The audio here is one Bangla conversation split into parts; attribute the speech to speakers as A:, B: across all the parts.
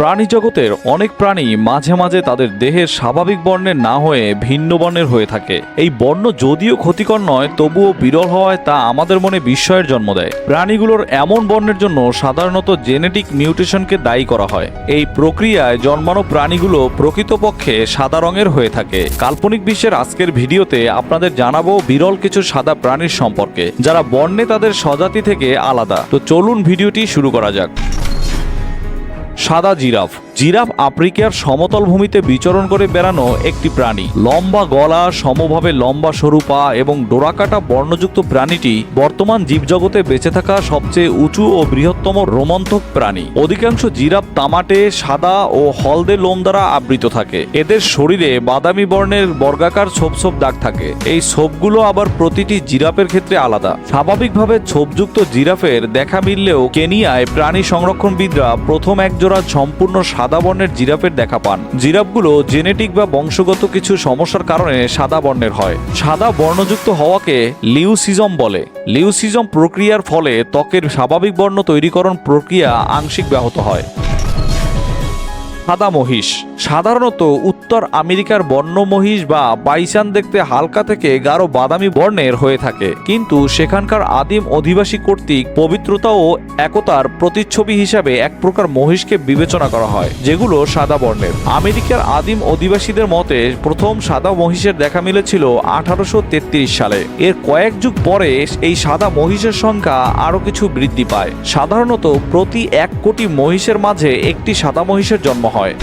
A: প্রাণী জগতের অনেক প্রাণী মাঝে মাঝে তাদের দেহের স্বাভাবিক বর্ণের না হয়ে ভিন্ন বর্ণের হয়ে থাকে। এই বর্ণ যদিও ক্ষতিকর নয়, তবুও বিরল হওয়ায় তা আমাদের মনে বিস্ময়ের জন্ম দেয়। প্রাণীগুলোর এমন বর্ণের জন্য সাধারণত জেনেটিক মিউটেশনকে দায়ী করা হয়। এই প্রক্রিয়ায় জন্মানো প্রাণীগুলো প্রকৃতপক্ষে সাদা রঙের হয়ে থাকে। কাল্পনিক বিশ্বের আজকের ভিডিওতে আপনাদের জানাব বিরল কিছু সাদা প্রাণীর সম্পর্কে, যারা বর্ণে তাদের স্বজাতি থেকে আলাদা। তো চলুন ভিডিওটি শুরু করা যাক। সাদা জিরাফ। জিরাফ আফ্রিকার সমতল ভূমিতে বিচরণ করে বেড়ানো একটি প্রাণী। লম্বা গলা, সমভাবে লম্বা সরু পা এবং ডোরাকাটা বর্ণযুক্ত প্রাণীটি বর্তমান জীবজগতে বেঁচে থাকা সবচেয়ে উঁচু ও বৃহত্তম রোমন্থক প্রাণী। অধিকাংশ জিরাফ তামাটে, সাদা ও হলদে লোম দ্বারা আবৃত থাকে। এদের শরীরে বাদামি বর্ণের বর্গাকার ছোপ ছোপ দাগ থাকে। এই ছোপগুলো আবার প্রতিটি জিরাফের ক্ষেত্রে আলাদা। স্বাভাবিকভাবে ছোপযুক্ত জিরাফের দেখা মিললেও কেনিয়ায় প্রাণী সংরক্ষণবিদরা প্রথম একজোড়া সম্পূর্ণ সাদা বর্ণের জিরাফের দেখা পান। জিরাফগুলো জেনেটিক বা বংশগত কিছু সমস্যার কারণে সাদা বর্ণের হয়। সাদা বর্ণযুক্ত হওয়াকে লিউসিজম বলে। লিউসিজম প্রক্রিয়ার ফলে ত্বকের স্বাভাবিক বর্ণ তৈরিকরণ প্রক্রিয়া আংশিক ব্যাহত হয়। সাদা মহিষ। সাধারণত উত্তর আমেরিকার বন্য মহিষ বা বাইসান দেখতে হালকা থেকে গাঢ় বাদামি বর্ণের হয়ে থাকে। কিন্তু সেখানকার আদিম অধিবাসী কর্তৃক পবিত্রতা ও একতার প্রতিচ্ছবি হিসাবে এক প্রকার মহিষকে বিবেচনা করা হয়, যেগুলো সাদা বর্ণের। আমেরিকার আদিম অধিবাসীদের মতে প্রথম সাদা মহিষের দেখা মিলেছিল আঠারোশো তেত্রিশ সালে। এর কয়েক যুগ পরে এই সাদা মহিষের সংখ্যা আরও কিছু বৃদ্ধি পায়। সাধারণত প্রতি এক কোটি মহিষের মাঝে একটি সাদা মহিষের জন্ম হয়।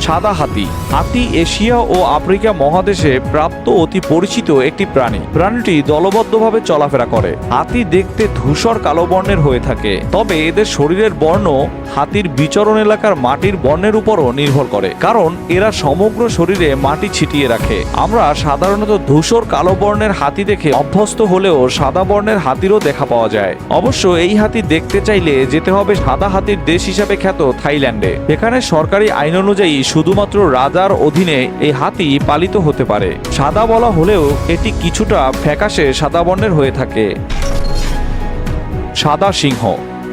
A: সাদা হাতি। হাতি এশিয়া ও আফ্রিকা মহাদেশে প্রাপ্ত অতি পরিচিত একটি প্রাণী। প্রাণীটি দলবদ্ধভাবে চলাফেরা করে। হাতি দেখতে ধূসর কালো বর্ণের হয়ে থাকে। তবে এদের শরীরের বর্ণ হাতির বিচরণ এলাকার মাটির বর্ণের উপরও নির্ভর করে। কারণ এরা সমগ্র শরীরে মাটি ছিটিয়ে রাখে। আমরা সাধারণত ধূসর কালো বর্ণের হাতি দেখে অভ্যস্ত হলেও সাদা বর্ণের হাতিরও দেখা পাওয়া যায়। অবশ্য এই হাতি দেখতে চাইলে যেতে হবে সাদা হাতির দেশ হিসাবে খ্যাত থাইল্যান্ডে। এখানে সরকারি আইন অনুযায়ী শুধুমাত্র রাজার অধীনে এই হাতি পালিত হতে পারে। সাদা বলা হলেও এটি কিছুটা ফ্যাকাশে সাদা বর্ণের হয়ে থাকে। সাদা সিংহ।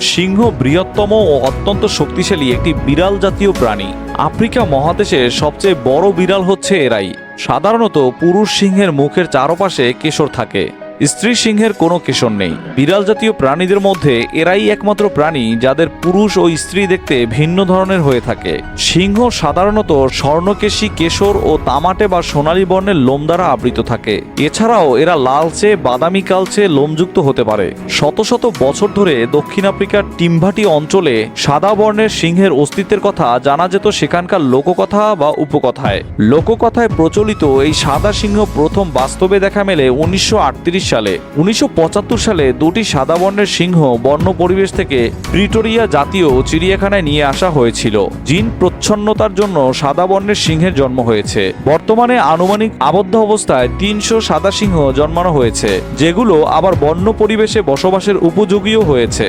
A: সিংহ বৃহত্তম ও অত্যন্ত শক্তিশালী একটি বিড়াল জাতীয় প্রাণী। আফ্রিকা মহাদেশের সবচেয়ে বড় বিড়াল হচ্ছে এরাই। সাধারণত পুরুষ সিংহের মুখের চারপাশে কেশর থাকে। স্ত্রী সিংহের কোনো কেশর নেই। বিড়াল জাতীয় প্রাণীদের মধ্যে এরাই একমাত্র প্রাণী যাদের পুরুষ ও স্ত্রী দেখতে ভিন্ন ধরনের হয়ে থাকে। সিংহ সাধারণত স্বর্ণকেশী কেশর ও তামাটে বা সোনালী বর্ণের লোম দ্বারা আবৃত থাকে। এছাড়াও এরা লালচে, বাদামি কালচে লোমযুক্ত হতে পারে। শত শত বছর ধরে দক্ষিণ আফ্রিকার টিম্বাটি অঞ্চলে সাদা বর্ণের সিংহের অস্তিত্বের কথা জানা যেত সেখানকার লোককথা বা উপকথায়। লোককথায় প্রচলিত এই সাদা সিংহ প্রথম বাস্তবে দেখা মেলে উনিশশো আটত্রিশ সালে। উনিশশো পঁচাত্তর সালে দুটি সাদা বর্ণের সিংহ বর্ণ পরিবেশ থেকে প্রিটোরিয়া জাতীয় চিড়িয়াখানায় নিয়ে আসা হয়েছিল। জিন প্রচ্ছন্নতার জন্য সাদা বর্ণের সিংহের জন্ম হয়েছে। বর্তমানে আনুমানিক আবদ্ধ অবস্থায় তিনশো সাদা সিংহ জন্মানো হয়েছে, যেগুলো আবার বন্য পরিবেশে বসবাসের উপযোগীও হয়েছে।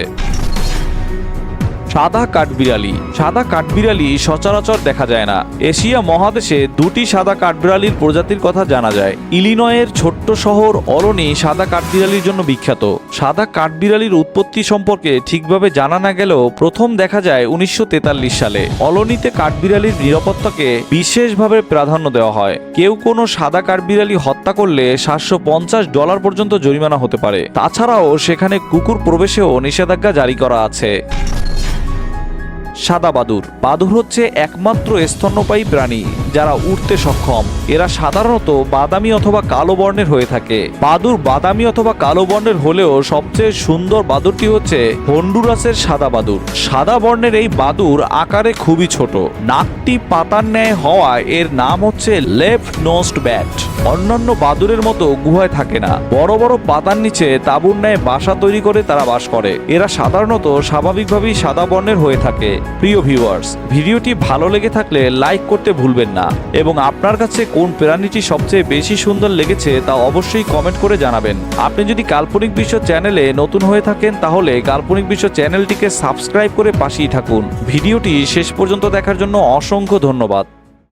A: সাদা কাঠবিড়ালি। সাদা কাঠবিড়ালি সচরাচর দেখা যায় না। এশিয়া মহাদেশে দুটি সাদা কাঠবিড়ালির প্রজাতির কথা জানা যায়। ইলিনয়ের ছোট্ট শহর অলনি সাদা কাঠবিড়ালির জন্য বিখ্যাত। সাদা কাঠবিড়ালির উৎপত্তি সম্পর্কে ঠিকভাবে জানা না গেলেও প্রথম দেখা যায় উনিশশো তেতাল্লিশ সালে। অলনিতে কাঠবিড়ালির নিরাপত্তাকে বিশেষভাবে প্রাধান্য দেওয়া হয়। কেউ কোনো সাদা কাঠবিড়ালি হত্যা করলে সাতশো পঞ্চাশ ডলার পর্যন্ত জরিমানা হতে পারে। তাছাড়াও সেখানে কুকুর প্রবেশেও নিষেধাজ্ঞা জারি করা আছে। সাদা বাদুর। বাদুর হচ্ছে একমাত্র স্তন্যপায়ী প্রাণী যারা উঠতে সক্ষম। এরা সাধারণত বাদামি অথবা কালো বর্ণের হয়ে থাকে। বাদুর বাদামি অথবা কালো বর্ণের হলেও সবচেয়ে সুন্দর বাদুরটি হচ্ছে হন্ডুরাসের সাদা বাদুর। সাদা বর্ণের এই বাদুর আকারে খুবই ছোট। নাকটি পাতার ন্যায় হওয়ায় এর নাম হচ্ছে লেফট নোস্ট ব্যাট। অন্যান্য বাদুরের মতো গুহায় থাকে না। বড় বড় পাতার নিচে তাঁবুর ন্যায় বাসা তৈরি করে তারা বাস করে। এরা সাধারণত স্বাভাবিকভাবেই সাদা বর্ণের হয়ে থাকে। প্রিয় ভিউয়ার্স ভিডিওটি ভালো লেগে থাকলে লাইক করতে ভুলবেন না। এবং আপনার কাছে কোন প্রাণীটি সবচেয়ে বেশি সুন্দর লেগেছে তা অবশ্যই কমেন্ট করে জানাবেন। আপনি যদি কাল্পনিক বিশ্ব চ্যানেলে নতুন হয়ে থাকেন, তাহলে কাল্পনিক বিশ্ব চ্যানেলটিকে সাবস্ক্রাইব করে পাশেই থাকুন। ভিডিওটি শেষ পর্যন্ত দেখার জন্য অসংখ্য ধন্যবাদ।